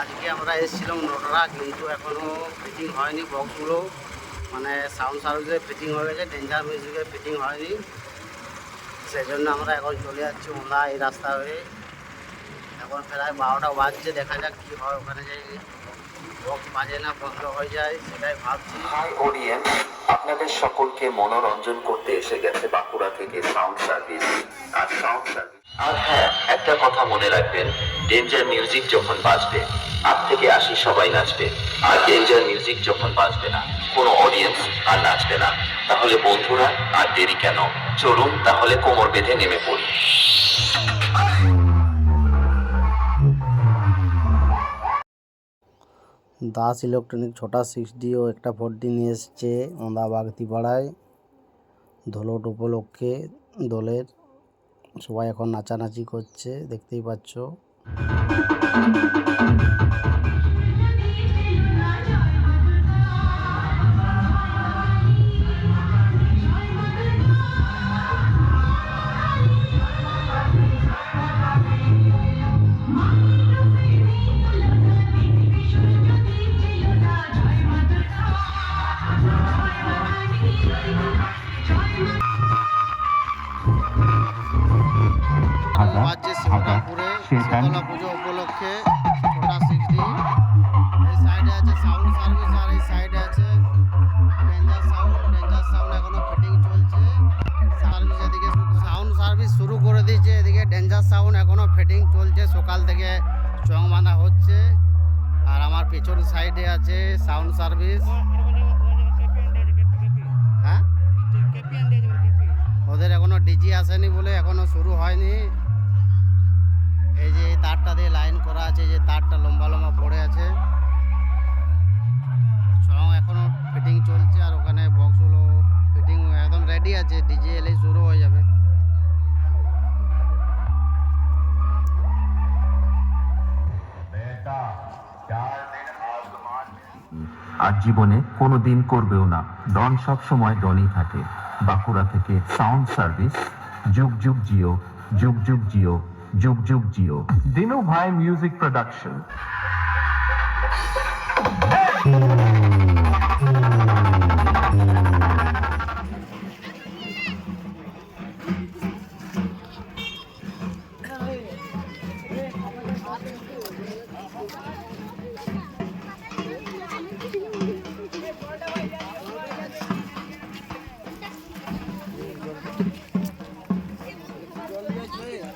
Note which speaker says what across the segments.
Speaker 1: আজকে আমরা এসেছিলাম নোটরা কিন্তু এখনও ফিটিং হয়নি বক্সগুলো মানে সাউন্ড সার্ভিসে ফিটিং হয়ে গেছে ডেঞ্জার মিউজিকে ফিটিং হয়নি। সেই জন্য আমরা এখন চলে যাচ্ছি ওলা এই রাস্তা হয়ে। এখন প্রায় বারোটা বাজছে, দেখা যাক কী হয় ওখানে যাই বক্স বাজে না বন্ধ হয়ে যায়, সেটাই ভাবছি।
Speaker 2: আপনাদের সকলকে মনোরঞ্জন করতে এসে গেছে বাঁকুড়া থেকে সাউন্ড সার্ভিস আর সাউন্ড সার্ভিস আর হ্যাঁ একটা কথা মনে রাখবেন ডেঞ্জার মিউজিক যখন বাজবে, আট থেকে আসি সবাই নাচবে, আর ডেঞ্জার মিউজিক যখন বাজবে না, কোনো অডিয়েন্স আর নাচবে না। তাহলে বন্ধুরা, আর দেরি কেন? চলুন তাহলে কোমর বেঁধে নেমে পড়ি।
Speaker 1: দাস ইলেকট্রনিক ছোটা সিক্স ডি ও একটা ফোর ডি নিয়ে এসছে ওঁদা বাগতিপাড়ায়, ধুলোট উপলক্ষে দোলের সবাই এখন নাচানাচি করছে দেখতেই পাচ্ছ। শীতলা পুজো উপলক্ষে ছোটা সিক্স এই সাইডে আছে সাউন্ড সার্ভিস আর এই সাইডে আছে ডেঞ্জার সাউন্ড ডেঞ্জার সাউন্ড এখনও ফিটিং চলছে। সার্ভিস এদিকে সাউন্ড সার্ভিস শুরু করে দিয়েছে। এদিকে ডেঞ্জার সাউন্ড এখনও ফিটিং চলছে। সকাল থেকে চং বাঁধা হচ্ছে। আর আমার পেছন সাইডে আছে সাউন্ড সার্ভিস হ্যাঁ? ওদের এখনও ডিজি আসেনি বলে এখনও শুরু হয়নি। এই যে তারটা দিয়ে লাইন করা আছে যে তারটা লম্বা লম্বা পড়ে আছে। সং এখনও ফিটিং চলছে আর ওখানে বক্সগুলো ফিটিং একদম রেডি আছে ডিজে এলেই শুরু হয়ে যাবে।
Speaker 2: আর জীবনে কোনো দিন করবেও না। ডন সব সময় ডনই থাকে। বাঁকুড়া থেকে সাউন্ড সার্ভিস যুগ যুগ জিও, যুগ যুগ জিও। যুগ যুগ জিও। দিনু ভাই মিউজিক প্রোডাকশন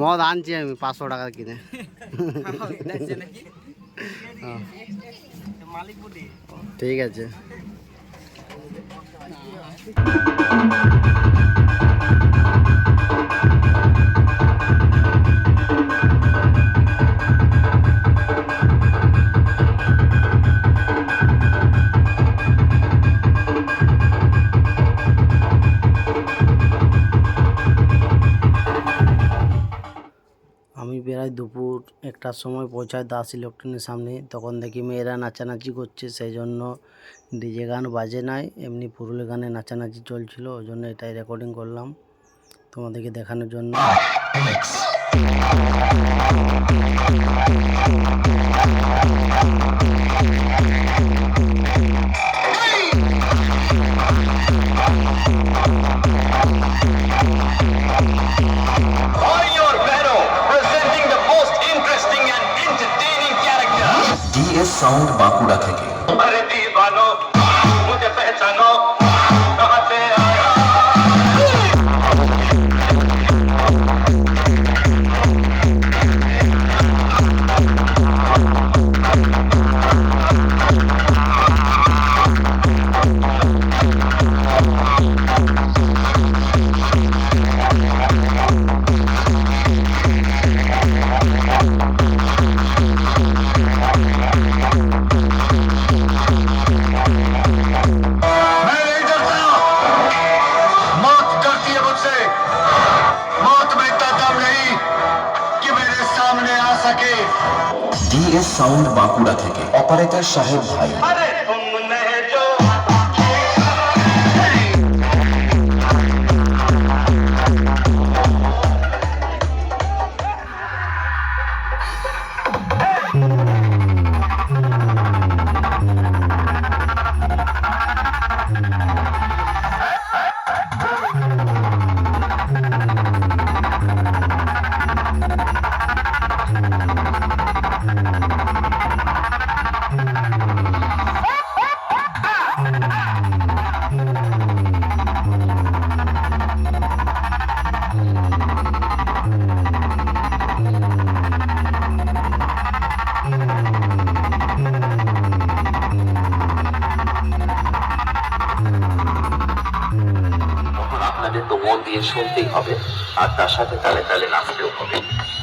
Speaker 1: মদ আনছি আমি পাঁচশো টাকা কিনে। ঠিক আছে একটার সময় পৌঁছায় দাস ইলেকট্রনের সামনে। তখন দেখি মেয়েরা নাচানাচি করছে সেই জন্য ডিজে গান বাজে নাই এমনি পুরুলি গানে নাচানাচি চলছিল ওই জন্য এটাই রেকর্ডিং করলাম তোমাদেরকে দেখানোর জন্য।
Speaker 2: সাউন্ড বাঁকুড়া থেকে এস সাউন্ড বাঁকুড়া থেকে। অপারেটর সাহেব ভাই। মন দিয়ে শুনতেই হবে, আর তার সাথে তালে তালে নাচতেও হবে।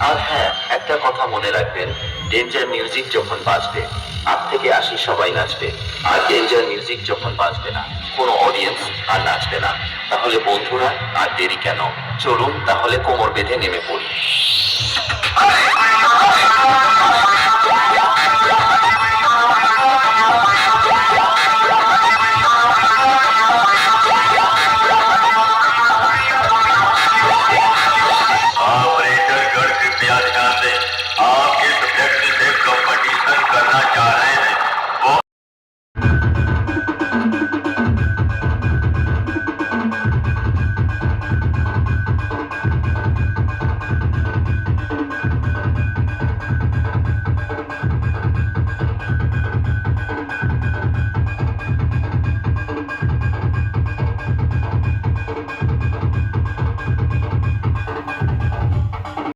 Speaker 2: আর হ্যাঁ একটা কথা মনে রাখবেন ডেঞ্জার মিউজিক যখন বাজবে আট থেকে আসি সবাই নাচবে, আর ডেঞ্জার মিউজিক যখন বাজবে না, কোনো অডিয়েন্স আর নাচবে না। তাহলে বন্ধুরা, আর দেরি কেন? চলুন তাহলে কোমর বেঁধে নেমে পড়ি।